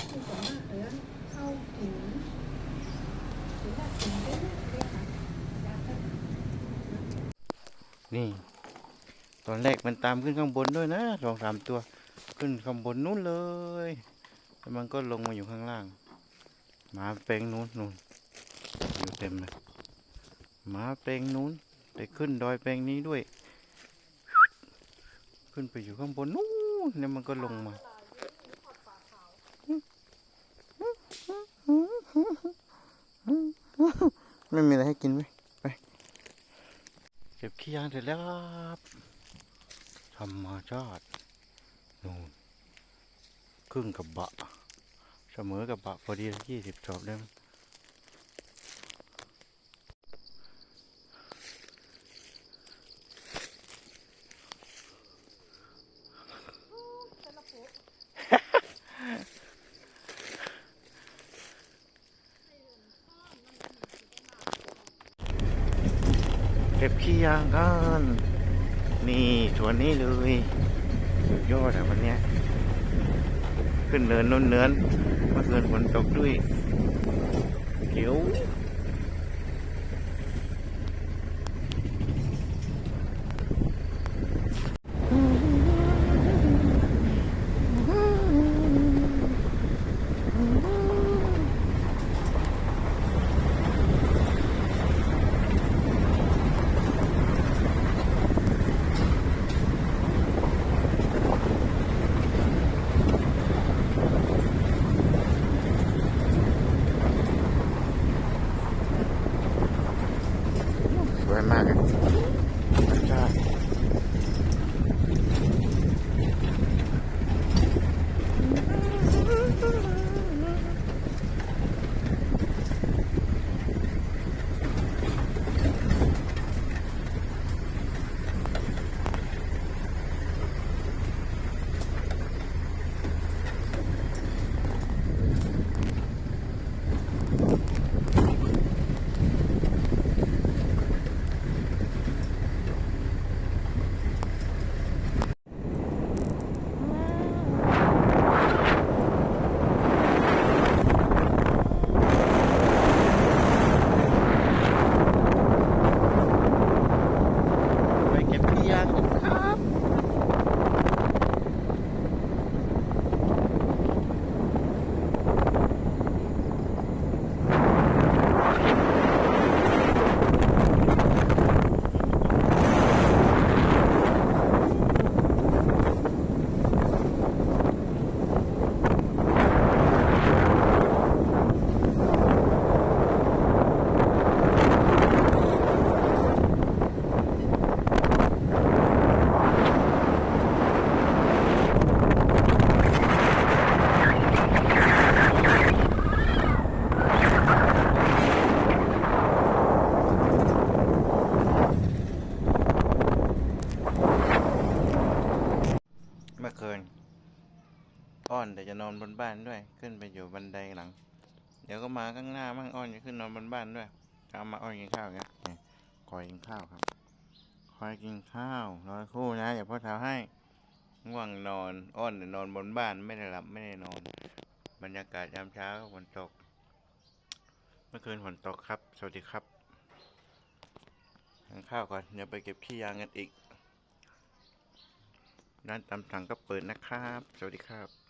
ที่ส่วนมากเหลือเข้ากินกินได้กินได้เรียกค่ะยากนี่ ตอนแรกมันตามขึ้นข้างบนด้วยนะสองสามตัว ขึ้นข้างบนนู้นเลยแล้วมันก็ลงมาอยู่ข้างล่าง หมาแปลงนู้นนู้นอยู่เต็มเลยหมาแปลงนู้นไปขึ้นดอยแปลงนี้ด้วย ขึ้นไปอยู่ข้างบนนู้นแล้วมันก็ลงมา ไม่มีอะไรให้กินไหมไปเก็บขี้ยางเสร็จแล้วครับธรรมชาตินู่นครึ่งกับบะ เสมอกับบะพอดียี่สิบจอบได้มั้ ก็บขี้ยางกันนี่สวนนี้เลยสุดยอดอะวันเนี้ยขึ้นเนินนู้นเนินเมื่อคืนฝนตกด้วยเขียว สวยมากอะธรรมชาติไปเก็บขี้ยางกันครับ เมื่อคืนอ้อ นอนบนบ้านด้วย ขึ้นไปอยู่บันไดหลัง เดี๋ยวก็มาข้างหน้ามั่งอ้อนจะขึ้นนอนบนบ้านด้วยตามาอ้อนกินข้าวกันนี่คอยกินข้าวครับ คอยกินข้าวรอคู่นะอย่าพ่อเท้าให้ง่วงนอนอ้อนแต่นอนบนบ้านไม่ได้หลับไม่ได้นอน บรรยากาศยามเช้าฝนตก เมื่อคืนฝนตกครับ สวัสดีครับทานข้าวก่อนเดี๋ยวไปเก็บขี้ยางกันอีกร้านตามสั่งก็เปิดนะครับ สวัสดีครับ